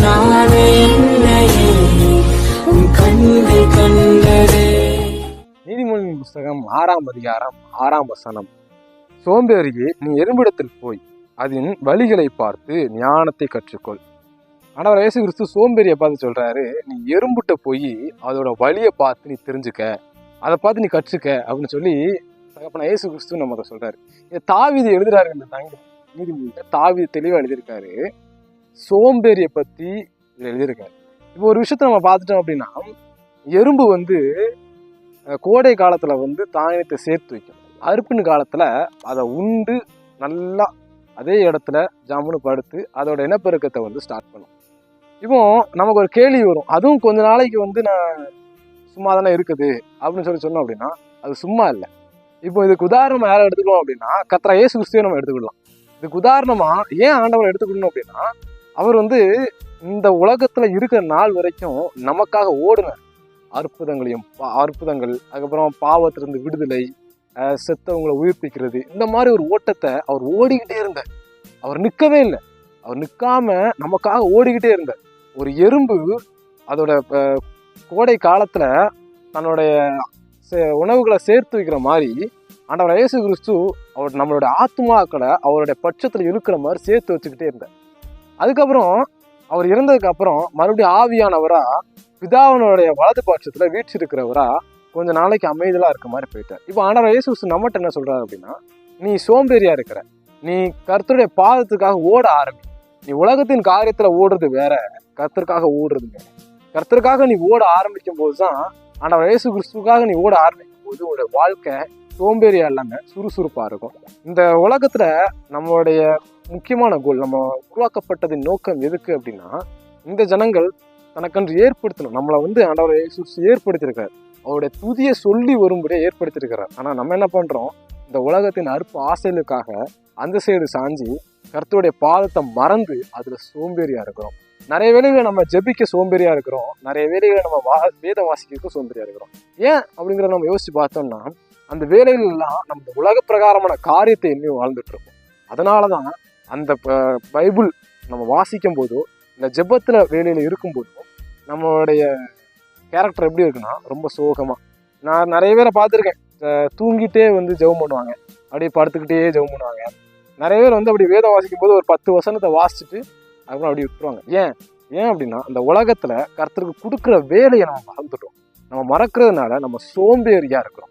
நானே நீதிமொழியின் புஸ்தகம் ஆறாம் அதிகாரம் ஆறாம் வசனம். சோம்பேறியே நீ எறும்பிடத்தில் போய் அதன் வழிகளை பார்த்து ஞானத்தை கற்றுக்கொள். ஆனால் இயேசு கிறிஸ்து சோம்பேறியை பார்த்து சொல்றாரு நீ எறும்புட்ட போய் அதோட வழியை பார்த்து நீ தெரிஞ்சுக்க. அதை பார்த்து நீ கற்றுக்க அப்படின்னு சொல்லி தகப்பன இயேசு கிறிஸ்து நம்ம அதை சொல்றாரு. இதை தாவிதி எழுதுறாரு இந்த தங்க நீதிமன்ற தாவிதி தெளிவாக எழுதியிருக்காரு சோம்பேறியை பற்றி எழுதியிருக்காரு. இப்போ ஒரு விஷயத்த நம்ம பார்த்துட்டோம் அப்படின்னா எறும்பு வந்து கோடை காலத்தில் வந்து தானியத்தை சேர்த்து வைக்கும். அறுப்பின் காலத்தில் அதை உண்டு நல்லா அதே இடத்துல ஜாமுன்னு படுத்து அதோட இனப்பெருக்கத்தை வந்து ஸ்டார்ட் பண்ணும். இப்போ நமக்கு ஒரு கேள்வி வரும். அதுவும் கொஞ்ச நாளைக்கு வந்து நான் சும்மா தானே இருக்குது அப்படின்னு சொல்லி சொன்னோம் அப்படின்னா அது சும்மா இல்லை. இப்போ இதுக்கு உதாரணம் யாரை எடுத்துக்கணும் அப்படின்னா கத்திர இயேசு கிறிஸ்துவை நம்ம எடுத்துக்கிடலாம். இதுக்கு உதாரணமாக ஏன் ஆண்டவரை எடுத்துக்கணும் அப்படின்னா அவர் வந்து இந்த உலகத்தில் இருக்கிற நாள் வரைக்கும் நமக்காக ஓடுனார் அற்புதங்களையும் பா- அற்புதங்கள் அதுக்கப்புறம் பாவத்திலிருந்து விடுதலை செத்தவங்களை உயிர்ப்பிக்கிறது இந்த மாதிரி ஒரு ஓட்டத்தை அவர் ஓடிக்கிட்டே இருந்தார். அவர் நிற்கவே இல்லை. அவர் நிற்காம நமக்காக ஓடிக்கிட்டே இருந்தார். ஒரு எறும்பு அதோட கோடை காலத்தில் தன்னுடைய சே- உணவுகளை சேர்த்து வைக்கிற மாதிரி ஆண்டவர் இயேசு கிறிஸ்து அவர் நம்மளுடைய ஆத்மாக்களை அவருடைய பட்சத்தில் இருக்கிற மாதிரி சேர்த்து வச்சுக்கிட்டே இருந்தார். அதுக்கப்புறம் அவர் இறந்ததுக்கு அப்புறம் மறுபடியும் ஆவியானவரா பிதாவினுடைய வலது பட்சத்தில் வீற்றிருக்கிறவரா கொஞ்ச நாளைக்கு அமைதலா இருக்க மாதிரி போயிட்டார். இப்போ ஆனால் இயேசு நம்மகிட்ட என்ன சொல்கிறார் அப்படின்னா நீ சோம்பேறியாக இருக்கிற நீ கர்த்தருடைய பாதத்துக்காக ஓட ஆரம்பி நீ உலகத்தின் காரியத்தில் ஓடுறது வேற கர்த்தருக்காக ஓடுறது வேற. கர்த்தருக்காக நீ ஓட ஆரம்பிக்கும் போதுதான் ஆனால் இயேசு கிறிஸ்துக்காக நீ ஓட ஆரம்பிக்கும் போது உன்னோட வாழ்க்கை சோம்பேறியா இல்லாமல் சுறுசுறுப்பாக இருக்கும். இந்த உலகத்தில் நம்மளுடைய முக்கியமான கோல் நம்ம உருவாக்கப்பட்டதின் நோக்கம் எதுக்கு அப்படின்னா இந்த ஜனங்கள் தனக்கன்று ஏற்படுத்தணும். நம்மளை வந்து ஆண்டவர் இயேசு கிறிஸ்து ஏற்படுத்தியிருக்காரு. அவருடைய துதியை சொல்லி வரும்படியே ஏற்படுத்தியிருக்கிறார் ஆனால் நம்ம என்ன பண்ணுறோம் இந்த உலகத்தின் அற்ப ஆசைகளுக்காக அந்த சைடு சாஞ்சி கருத்துடைய பாதத்தை மறந்து அதில் சோம்பேறியாக இருக்கிறோம். நிறைய வேலைகளை நம்ம ஜெபிக்க சோம்பேறியாக இருக்கிறோம். நிறைய வேலைகளை நம்ம வா வேதம் வாசிக்கிறதுக்கு சோம்பேறியாக இருக்கிறோம். ஏன் அப்படிங்கிறத நம்ம யோசித்து பார்த்தோம்னா அந்த வேலையிலெல்லாம் நம்ம உலக பிரகாரமான காரியத்தை இன்னும் வாழ்ந்துட்டு இருக்கோம் அதனாலதான் அந்த ப- பைபிள் நம்ம வாசிக்கும் போதோ இந்த ஜெபத்தில் வேலையில் இருக்கும்போதோ நம்மளுடைய கேரக்டர் எப்படி இருக்குன்னா ரொம்ப சோகமாக நான் நிறைய பேரை பார்த்துருக்கேன். தூங்கிட்டே வந்து ஜெபம் பண்ணுவாங்க. அப்படியே படுத்துக்கிட்டே ஜெபம் பண்ணுவாங்க. நிறைய பேர் வந்து அப்படி வேதம் வாசிக்கும் போது ஒரு பத்து வசனத்தை வாசிச்சுட்டு அதுக்கப்புறம் அப்படி விட்டுருவாங்க. ஏன்? ஏன் அப்படின்னா அந்த உலகத்தில் கருத்துக்கு கொடுக்குற வேலையை நம்ம மறந்துட்டோம். நம்ம மறக்கிறதுனால நம்ம சோம்பேறியாக இருக்கிறோம்.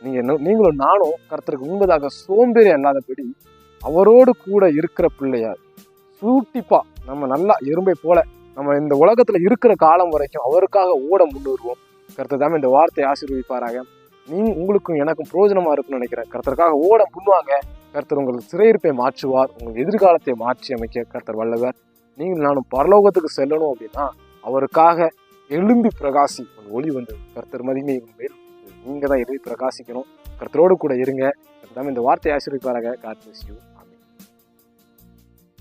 நீங்க என்ன- நீங்களும் நானும் கர்த்தருக்கு முன்பதாக சோம்பேறி அல்லாதபடி அவரோடு கூட இருக்கிற பிள்ளையார் சூட்டிப்பா. நம்ம நல்லா எறும்பை போல நம்ம இந்த உலகத்துல இருக்கிற காலம் வரைக்கும் அவருக்காக ஓட முன்னுருவோம் கர்த்தர் தாமே இந்த வார்த்தையை ஆசீர்வதிப்பாராக. நீ உங்களுக்கும் எனக்கும் பிரயோஜனமா இருக்கும்னு நினைக்கிறேன். கருத்தருக்காக ஓட முன்வாங்க. கர்த்தர் உங்கள் சிறையிருப்பை மாற்றுவார். உங்கள் எதிர்காலத்தை மாற்றி அமைக்க கர்த்தர் வல்லவர். நீங்கள் நானும் பரலோகத்துக்கு செல்லணும் அப்படின்னா அவருக்காக எழும்பி பிரகாசி உன் ஒளி வந்து கர்த்தர் மதிமை மேல் நீங்கள் தான் எதையும் பிரகாசிக்கணும். கருத்தரோடு கூட இருங்க. கர்த்தர் இந்த வார்த்தையை ஆசீர்வதிப்பாராக. God bless